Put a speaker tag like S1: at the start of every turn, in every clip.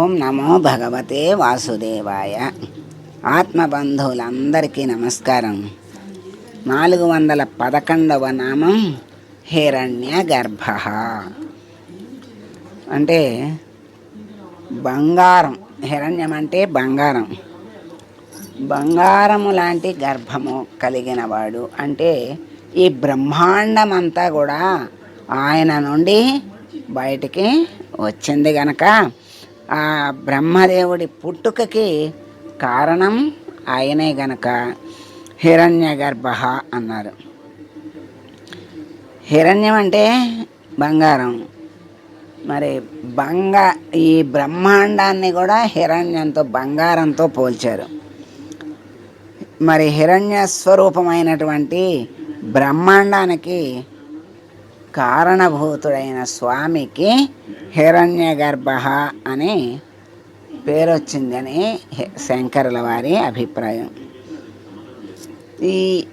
S1: ఓం నమో భగవతే వాసుదేవాయ. ఆత్మబంధువులందరికీ నమస్కారం. నాలుగు వందల పదకొండవ నామం హిరణ్య గర్భ అంటే బంగారం. హిరణ్యం అంటే బంగారం. బంగారము లాంటి గర్భము కలిగినవాడు అంటే ఈ బ్రహ్మాండమంతా కూడా ఆయన నుండి బయటికి వచ్చింది గనక ఆ బ్రహ్మదేవుడి పుట్టుకకి కారణం ఆయనే గనక. హిరణ్య గర్భ అన్నారు. హిరణ్యం అంటే బంగారం. మరి బంగా ఈ బ్రహ్మాండాన్ని కూడా హిరణ్యంతో బంగారంతో పోల్చారు. మరి హిరణ్య స్వరూపమైనటువంటి బ్రహ్మాండానికి కారణభూతుడైన స్వామికి హిరణ్య గర్భ అని పేరు వచ్చిందని శంకరుల వారి అభిప్రాయం. ఈ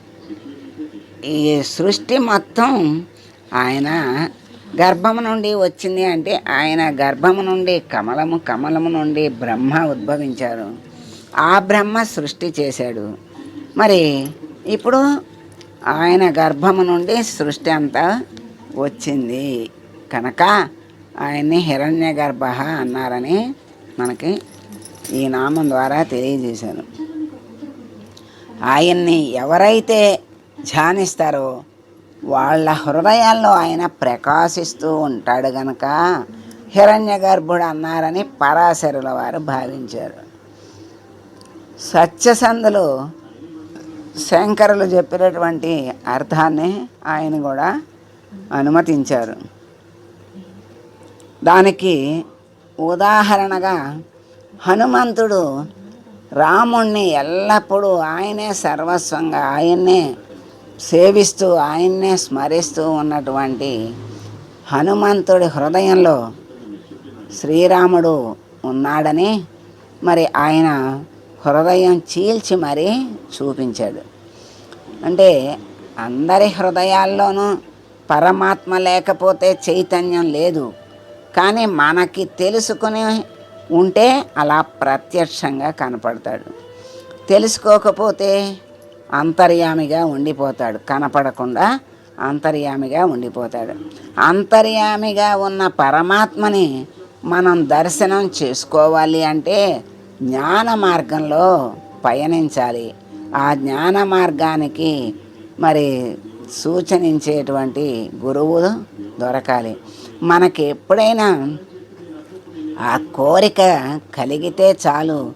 S1: ఈ సృష్టి మొత్తం ఆయన గర్భము నుండి వచ్చింది అంటే ఆయన గర్భము నుండి కమలము కమలము నుండి బ్రహ్మ ఉద్భవించారు. ఆ బ్రహ్మ సృష్టి చేశాడు. మరి ఇప్పుడు ఆయన గర్భము నుండి సృష్టి అంతా వచ్చింది. కనుక ఆయన్ని హిరణ్య గర్భ అన్నారని మనకి ఈ నామం ద్వారా తెలియజేశారు. ఆయన్ని ఎవరైతే ధ్యానిస్తారో వాళ్ళ హృదయాల్లో ఆయన ప్రకాశిస్తూ ఉంటాడు గనక హిరణ్య గర్భుడు అన్నారని పరాశరుల వారు భావించారు. సత్యసంధులు శంకరులు చెప్పినటువంటి అర్థాన్ని ఆయన కూడా అనుమతించారు. దానికి ఉదాహరణగా హనుమంతుడు రాముణ్ణి ఎల్లప్పుడూ ఆయనే సర్వస్వంగా ఆయన్నే సేవిస్తూ ఆయన్నే స్మరిస్తూ ఉన్నటువంటి హనుమంతుడి హృదయంలో శ్రీరాముడు ఉన్నాడని మరి ఆయన హృదయం చీల్చి మరీ చూపించాడు. అంటే అందరి హృదయాల్లోనూ పరమాత్మ లేకపోతే చైతన్యం లేదు. కానీ మనకి తెలుసుకుని ఉంటే అలా ప్రత్యక్షంగా కనపడతాడు. తెలుసుకోకపోతే అంతర్యామిగా ఉండిపోతాడు. కనపడకుండా అంతర్యామిగా ఉండిపోతాడు. అంతర్యామిగా ఉన్న పరమాత్మని మనం దర్శనం చేసుకోవాలి అంటే జ్ఞాన మార్గంలో పయనించాలి. ఆ జ్ఞాన మార్గానికి మరి సూచనించేటువంటి గురువు దొరకాలి. మనకి ఎప్పుడైనా ఆ కోరిక కలిగితే చాలు.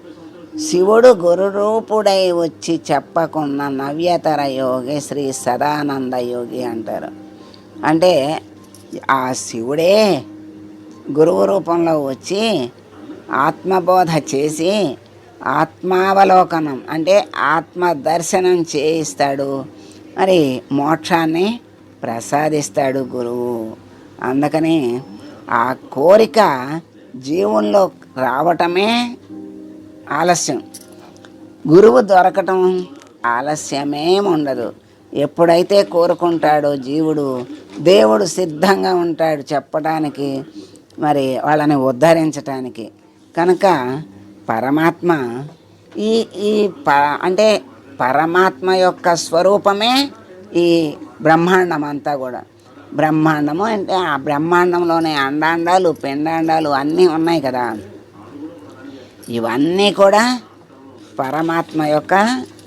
S1: శివుడు గురురూపుడై వచ్చి చెప్పకున్న నవ్యతర యోగి శ్రీ సదానంద యోగి అంటారు. అంటే ఆ శివుడే గురువు రూపంలో వచ్చి ఆత్మబోధ చేసి ఆత్మావలోకనం అంటే ఆత్మ దర్శనం చేయిస్తాడు. మరి మోక్షాన్ని ప్రసాదిస్తాడు గురువు. అందుకని ఆ కోరిక జీవుల్లో రావటమే ఆలస్యం. గురువు దొరకటం ఆలస్యమేం ఉండదు. ఎప్పుడైతే కోరుకుంటాడో జీవుడు దేవుడు సిద్ధంగా ఉంటాడు చెప్పడానికి మరి వాళ్ళని ఉద్ధరించటానికి. కనుక పరమాత్మ ఈ ఈ ప అంటే పరమాత్మ యొక్క స్వరూపమే ఈ బ్రహ్మాండం అంతా కూడా. బ్రహ్మాండము అంటే ఆ బ్రహ్మాండంలోనే అండాండాలు పిండాండాలు అన్నీ ఉన్నాయి కదా. ఇవన్నీ కూడా పరమాత్మ యొక్క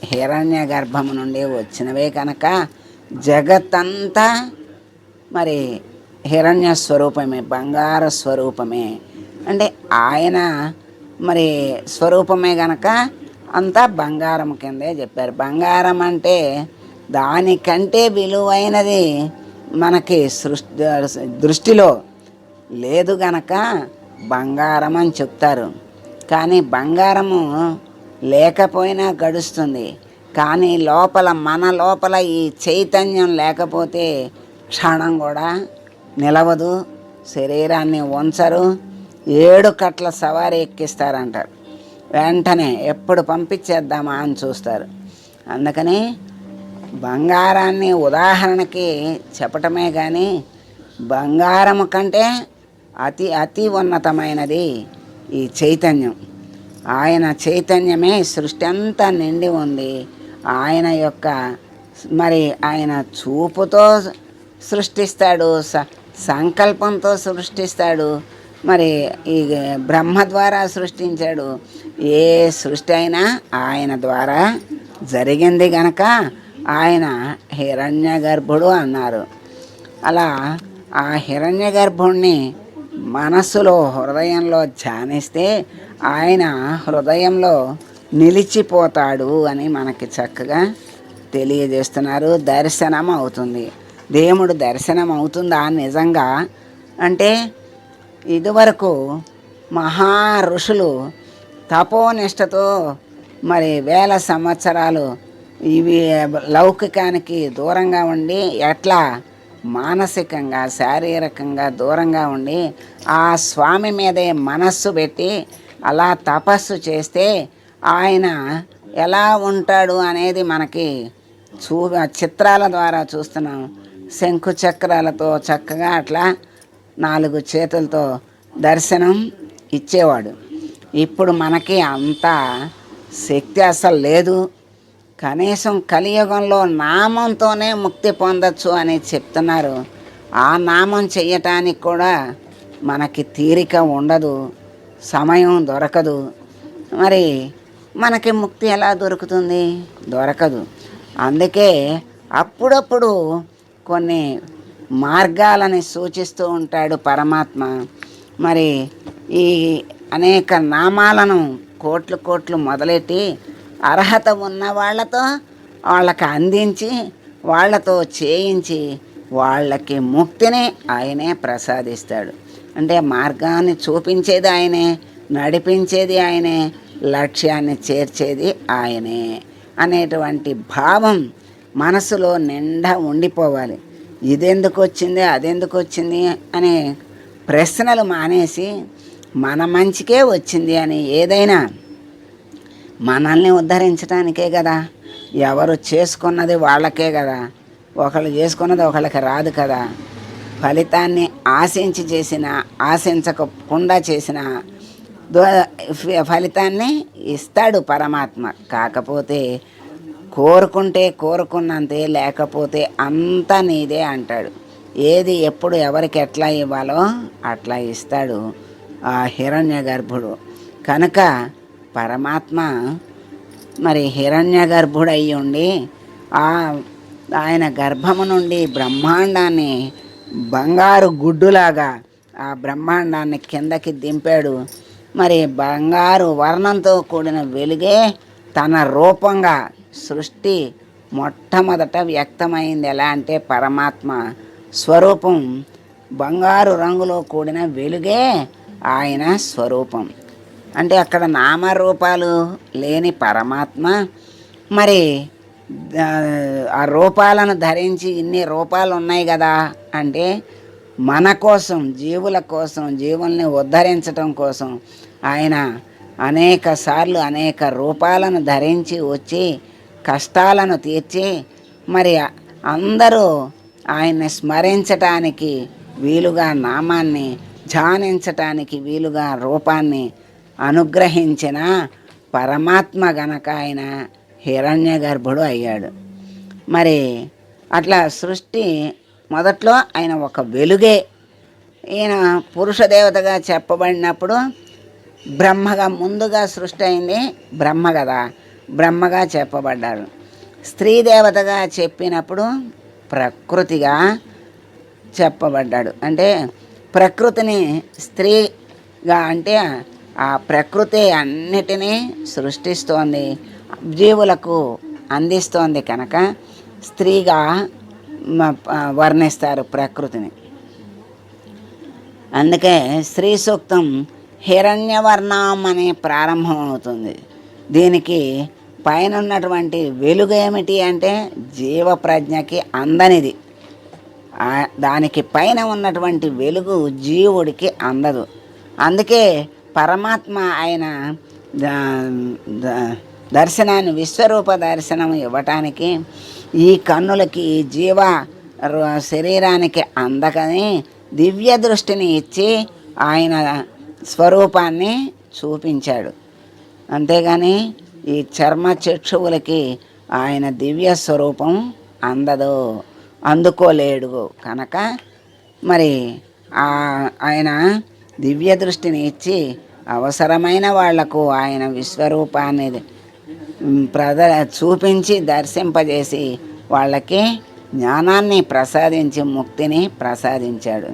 S1: హిరణ్య గర్భము నుండి వచ్చినవే కనుక జగత్తంతా మరి హిరణ్య స్వరూపమే బంగార స్వరూపమే. అంటే ఆయన మరి స్వరూపమే గనక అంతా బంగారం కిందే చెప్పారు. బంగారం అంటే దానికంటే విలువైనది మనకి సృష్టి దృష్టిలో లేదు గనక బంగారం అని చెప్తారు. కానీ బంగారము లేకపోయినా గడుస్తుంది. కానీ లోపల మన లోపల ఈ చైతన్యం లేకపోతే క్షణం కూడా నిలవదు. శరీరాన్ని ఉంచరు ఏడు కట్ల సవారీ ఎక్కిస్తారంటారు. వెంటనే ఎప్పుడు పంపించేద్దామా అని చూస్తారు. అందుకని బంగారాన్ని ఉదాహరణకి చెప్పటమే కానీ బంగారము కంటే అతి అతి ఉన్నతమైనది ఈ చైతన్యం. ఆయన చైతన్యమే సృష్టి అంతా నిండి ఉంది. ఆయన యొక్క మరి ఆయన చూపుతో సృష్టిస్తాడు స సంకల్పంతో సృష్టిస్తాడు మరి ఈ బ్రహ్మ ద్వారా సృష్టించాడు ఏ సృష్టి అయినా ఆయన ద్వారా జరిగింది గనక ఆయన హిరణ్య గర్భుడు అన్నారు. అలా ఆ హిరణ్య గర్భుణ్ణి మనస్సులో హృదయంలో ధ్యానిస్తే ఆయన హృదయంలో నిలిచిపోతాడు అని మనకి చక్కగా తెలియజేస్తున్నారు. దర్శనం అవుతుంది. దేవుడు దర్శనం అవుతుందా? నిజంగా అంటే ఇదివరకు మహా ఋషులు తపోనిష్టతో మరి వేల సంవత్సరాలు ఇవి లౌకికానికి దూరంగా ఉండి ఎట్లా మానసికంగా శారీరకంగా దూరంగా ఉండి ఆ స్వామి మీదే మనస్సు పెట్టి అలా తపస్సు చేస్తే ఆయన ఎలా ఉంటాడు అనేది మనకి చూ చిత్రాల ద్వారా చూస్తున్నాం. శంకు చక్రాలతో చక్కగా అట్లా నాలుగు చేతులతో దర్శనం ఇచ్చేవాడు. ఇప్పుడు మనకి అంత శక్తి అసలు లేదు. కనీసం కలియుగంలో నామంతోనే ముక్తి పొందొచ్చు అని చెప్తున్నారు. ఆ నామం చేయటానికి కూడా మనకి తీరిక ఉండదు. సమయం దొరకదు. మరి మనకి ముక్తి ఎలా దొరుకుతుంది? దొరకదు. అందుకే అప్పుడప్పుడు కొన్ని మార్గాలని సూచిస్తూ ఉంటాడు పరమాత్మ. మరి ఈ అనేక నామాలను కోట్లు కోట్లు మొదలెట్టి అర్హత ఉన్న వాళ్ళతో వాళ్ళకి అందించి వాళ్ళతో చేయించి వాళ్ళకి ముక్తిని ఆయనే ప్రసాదిస్తాడు. అంటే మార్గాన్ని చూపించేది ఆయనే నడిపించేది ఆయనే లక్ష్యాన్ని చేర్చేది ఆయనే అనేటువంటి భావం మనసులో నిండా ఉండిపోవాలి. ఇదెందుకు వచ్చింది అదెందుకు వచ్చింది అనే ప్రశ్నలు మానేసి మన మంచికే వచ్చింది అని ఏదైనా మనల్ని ఉద్ధరించడానికే కదా. ఎవరు చేసుకున్నది వాళ్ళకే కదా. ఒకళ్ళు చేసుకున్నది ఒకళ్ళకి రాదు కదా. ఫలితాన్ని ఆశించి చేసిన ఆశించకుండా చేసిన ఫలితాన్ని ఇస్తాడు పరమాత్మ. కాకపోతే కోరుకుంటే కోరుకున్నంతే లేకపోతే అంతా నీదే అంటాడు. ఏది ఎప్పుడు ఎవరికి ఎట్లా ఇవ్వాలో అట్లా ఇస్తాడు. ఆ హిరణ్య గర్భుడు కనుక పరమాత్మ మరి హిరణ్య గర్భుడై ఉండి ఆ ఆయన గర్భము నుండి బ్రహ్మాండాన్ని బంగారు గుడ్డులాగా ఆ బ్రహ్మాండాన్ని కిందకి దింపాడు. మరి బంగారు వర్ణంతో కూడిన వెలుగే తన రూపంగా సృష్టి మొట్టమొదట వ్యక్తమైంది. ఎలా అంటే పరమాత్మ స్వరూపం బంగారు రంగులో కూడిన వెలుగే ఆయన స్వరూపం. అంటే అక్కడ నామరూపాలు లేని పరమాత్మ. మరి ఆ, రూపాలను ధరించి ఇన్ని రూపాలు ఉన్నాయి కదా అంటే మన కోసం జీవుల కోసం జీవుల్ని ఉద్ధరించటం కోసం ఆయన అనేక సార్లు అనేక రూపాలను ధరించి వచ్చి కష్టాలను తీర్చి మరి అందరూ ఆయన్ని స్మరించటానికి వీలుగా నామాన్ని ధ్యానించటానికి వీలుగా రూపాన్ని అనుగ్రహించిన పరమాత్మ గనక ఆయన హిరణ్య గర్భుడు అయ్యాడు. మరి అట్లా సృష్టి మొదట్లో ఆయన ఒక వెలుగే. ఈయన పురుష దేవతగా చెప్పబడినప్పుడు బ్రహ్మగా ముందుగా సృష్టి అయింది బ్రహ్మ కదా. బ్రహ్మగా చెప్పబడ్డాడు. స్త్రీ దేవతగా చెప్పినప్పుడు ప్రకృతిగా చెప్పబడ్డాడు. అంటే ప్రకృతిని స్త్రీగా అంటే ఆ ప్రకృతి అన్నిటినీ సృష్టిస్తోంది జీవులకు అందిస్తోంది కనుక స్త్రీగా వర్ణిస్తారు ప్రకృతిని. అందుకే స్త్రీ సూక్తం హిరణ్యవర్ణం అని ప్రారంభం అవుతుంది. దీనికి పైన ఉన్నటువంటి వెలుగు ఏమిటి అంటే జీవ ప్రజ్ఞకి అందనిది. దానికి పైన ఉన్నటువంటి వెలుగు జీవుడికి అందదు. అందుకే పరమాత్మ ఆయన దర్శనాన్ని విశ్వరూప దర్శనం ఇవ్వటానికి ఈ కన్నులకి ఈ జీవ శరీరానికి అందకని దివ్య దృష్టిని ఇచ్చి ఆయన స్వరూపాన్ని చూపించాడు. అంతేగాని ఈ చర్మ చక్షువులకి ఆయన దివ్య స్వరూపం అందదు. అందుకోలేడు కనుక మరి ఆ ఆయన దివ్య దృష్టిని ఇచ్చి అవసరమైన వాళ్ళకు ఆయన విశ్వరూపాన్ని ప్రద చూపించి దర్శింపజేసి వాళ్ళకి జ్ఞానాన్ని ప్రసాదించి ముక్తిని ప్రసాదించాడు.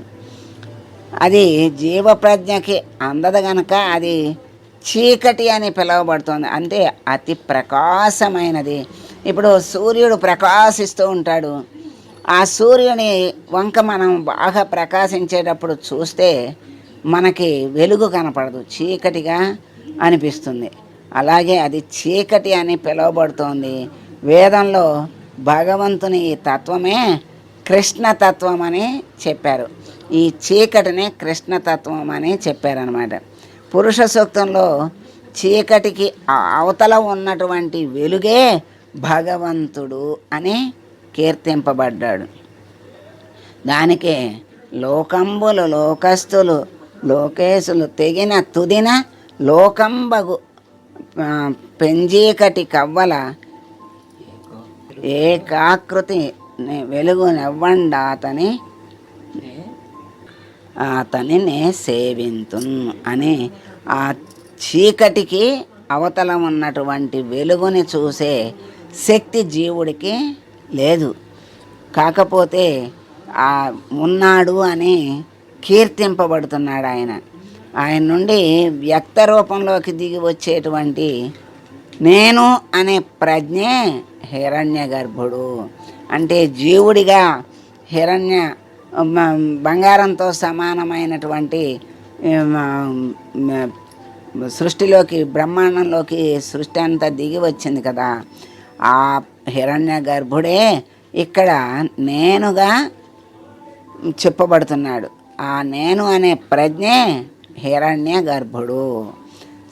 S1: అది జీవప్రజ్ఞకి అందదు గనక అది చీకటి అని పిలువబడుతుంది. అంటే అతి ప్రకాశమైనది. ఇప్పుడు సూర్యుడు ప్రకాశిస్తూ ఉంటాడు. ఆ సూర్యుని వంక మనం బాగా ప్రకాశించేటప్పుడు చూస్తే మనకి వెలుగు కనపడదు చీకటిగా అనిపిస్తుంది. అలాగే అది చీకటి అని పిలువబడుతోంది. వేదంలో భగవంతుని ఈ తత్వమే కృష్ణతత్వం అని చెప్పారు. ఈ చీకటినే కృష్ణతత్వం అని చెప్పారనమాట పురుష సూక్తంలో చీకటికి అవతల ఉన్నటువంటి వెలుగే భగవంతుడు అని కీర్తింపబడ్డాడు. దానికే లోకంబులు లోకస్తులు లోకేశులు తెగిన తుదిన లోకంబగు పెంజీకటి కవ్వల ఏకాకృతి వెలుగు నెవ్వండ అతని అతనిని సేవింతున్ అని ఆ చీకటికి అవతల ఉన్నటువంటి వెలుగుని చూసే శక్తి జీవుడికి లేదు. కాకపోతే ఆ ఉన్నాడు అని కీర్తింపబడుతున్నాడు ఆయన. ఆయన నుండి వ్యక్త రూపంలోకి దిగి వచ్చేటువంటి నేను అనే ప్రజ్ఞే హిరణ్య గర్భుడు. అంటే జీవుడిగా హిరణ్య బంగారంతో సమానమైనటువంటి సృష్టిలోకి బ్రహ్మాండంలోకి సృష్టి అంతా దిగి వచ్చింది కదా. ఆ హిరణ్య గర్భుడే ఇక్కడ నేనుగా చెప్పబడుతున్నాడు. ఆ నేను అనే ప్రజ్ఞే హిరణ్య గర్భుడు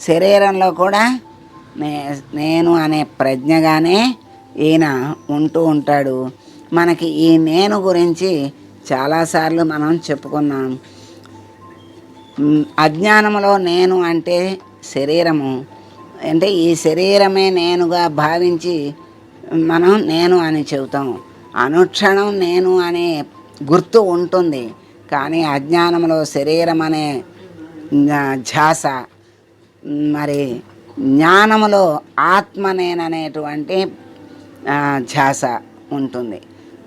S1: శరీరంలో కూడా నే నేను అనే ప్రజ్ఞగానే ఈయన ఉంటూ ఉంటాడు. మనకి ఈ నేను గురించి చాలాసార్లు మనం చెప్పుకున్నాం. అజ్ఞానంలో నేను అంటే శరీరము. అంటే ఈ శరీరమే నేనుగా భావించి మనం నేను అని చెబుతాం. అనుక్షణం నేను అనే గుర్తు ఉంటుంది. కానీ అజ్ఞానంలో శరీరం అనే ఝాస మరి జ్ఞానములో ఆత్మ నేననేటువంటి ఆ, ఝాస ఉంటుంది.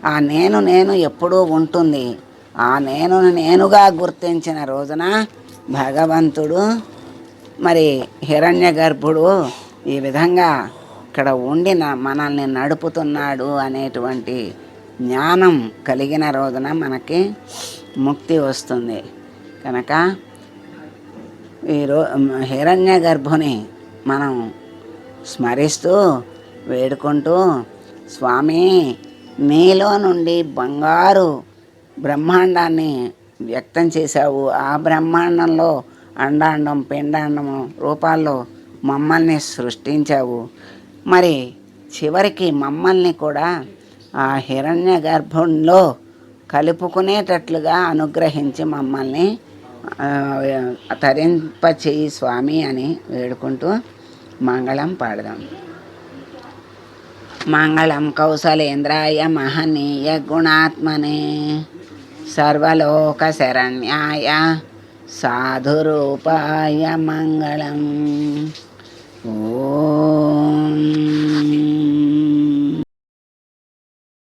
S1: ఆ నేను నేను ఎప్పుడూ ఉంటుంది. ఆ నేను నేనుగా గుర్తించిన రోజున భగవంతుడు మరి హిరణ్య గర్భుడు ఈ విధంగా ఇక్కడ ఉండి నా- మనల్ని నడుపుతున్నాడు అనేటువంటి జ్ఞానం కలిగిన రోజున మనకి ముక్తి వస్తుంది. కనుక ఈరో హిరణ్య గర్భుని మనం స్మరిస్తూ వేడుకుంటూ స్వామి నీలో నుండి బంగారు బ్రహ్మాండాన్ని వ్యక్తం చేశావు. ఆ బ్రహ్మాండంలో అండాండం పిండాండము రూపాల్లో మమ్మల్ని సృష్టించావు. మరి చివరికి మమ్మల్ని కూడా ఆ హిరణ్య గర్భంలో కలుపుకునేటట్లుగా అనుగ్రహించి మమ్మల్ని తరింపచేయి స్వామి అని వేడుకుంటూ మంగళం పాడదాం. మంగళం కౌశలేంద్రాయ మహనీయ గుణాత్మనే సర్వలోక శరణ్యాయ సాధురూపాయ మంగళం. Oh.